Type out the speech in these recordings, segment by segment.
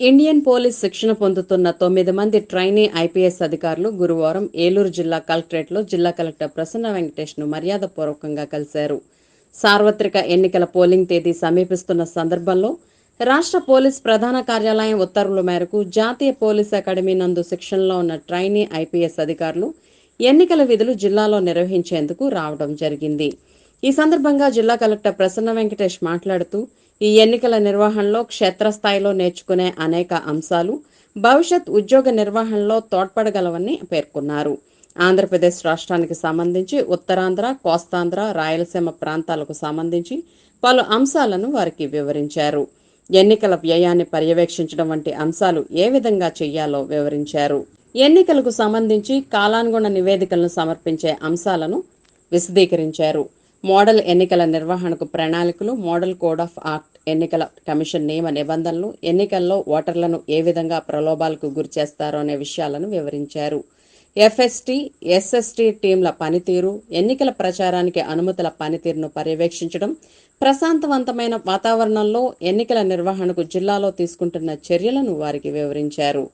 Indian police శిక్షణ పొందుతున్న తొమ్మిది మంది ట్రైనీ ఐపీఎస్ అధికారులు గురువారం ఏలూరు జిల్లా కలెక్టరేట్లో జిల్లా కలెక్టర్ ప్రసన్న వెంకటేష్ను మర్యాదపూర్వకంగా కలిశారు. సార్వత్రిక ఎన్నికల పోలింగ్ తేదీ సమీపిస్తున్న సందర్భంలో రాష్ట్ర పోలీస్ ప్రధాన కార్యాలయం ఉత్తర్వుల మేరకు జాతీయ పోలీస్ అకాడమీ నందు శిక్షణలో ఉన్న ట్రైనీ ఐపీఎస్ అధికారులు ఎన్నికల విధులు జిల్లాలో నిర్వహించేందుకు రావడం జరిగింది. ఈ సందర్భంగా జిల్లా కలెక్టర్ ప్రసన్న వెంకటేష్ మాట్లాడుతూ ఈ ఎన్నికల నిర్వహణలో క్షేత్రస్థాయిలో నేర్చుకునే అనేక అంశాలు భవిష్యత్ ఉద్యోగ నిర్వహణలో తోడ్పడగలవని పేర్కొన్నారు. ఆంధ్రప్రదేశ్ రాష్ట్రానికి సంబంధించి ఉత్తరాంధ్ర కోస్తాంధ్ర రాయలసీమ ప్రాంతాలకు సంబంధించి పలు అంశాలను వారికి వివరించారు. ఎన్నికల వ్యయాన్ని పర్యవేక్షించడం వంటి అంశాలు ఏ విధంగా చేయాలో వివరించారు. ఎన్నికలకు సంబంధించి కాలానుగుణ నివేదికలను సమర్పించే అంశాలను విశదీకరించారు. మోడల్ ఎన్నికల నిర్వహణకు ప్రణాళికలు మోడల్ కోడ్ ఆఫ్ యాక్ట్ ఎన్నికల కమిషన్ నియమ నిబంధనలు ఎన్నికల్లో ఓటర్లను ఏ విధంగా ప్రలోభాలకు గురిచేస్తారో అనే విషయాలను వివరించారు. ఎఫ్ఎస్టీ ఎస్ఎస్టీ టీంల పనితీరు ఎన్నికల ప్రచారానికి అనుమతుల పనితీరును పర్యవేక్షించడం ప్రశాంతవంతమైన వాతావరణంలో ఎన్నికల నిర్వహణకు జిల్లాలో తీసుకుంటున్న చర్యలను వారికి వివరించారు.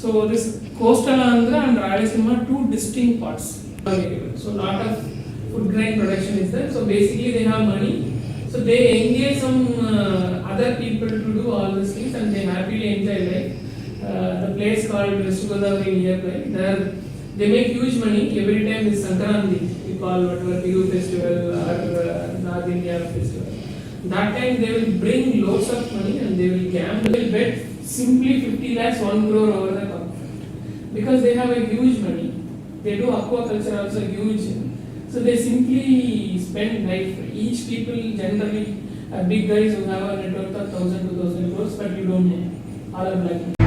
So this coastal Andhra and Rayalaseema two distinct parts so not food grain production is there. So basically they have money. So they engage some uh, other people to do all these things and they happily enjoy life. Uh, the place called West Godavari nearby. There they make huge money every time this Sankranti. We call whatever Bihu festival or uh, North India festival. That time they will bring loads of money and they will gamble. They will bet simply 50 lakhs, 1 crore over the cup. Because they have a huge money. They do aquaculture also huge. So they simply spend like each people generally a big guys who have a net worth of 1000 2000 crores, but you don't know. All are black.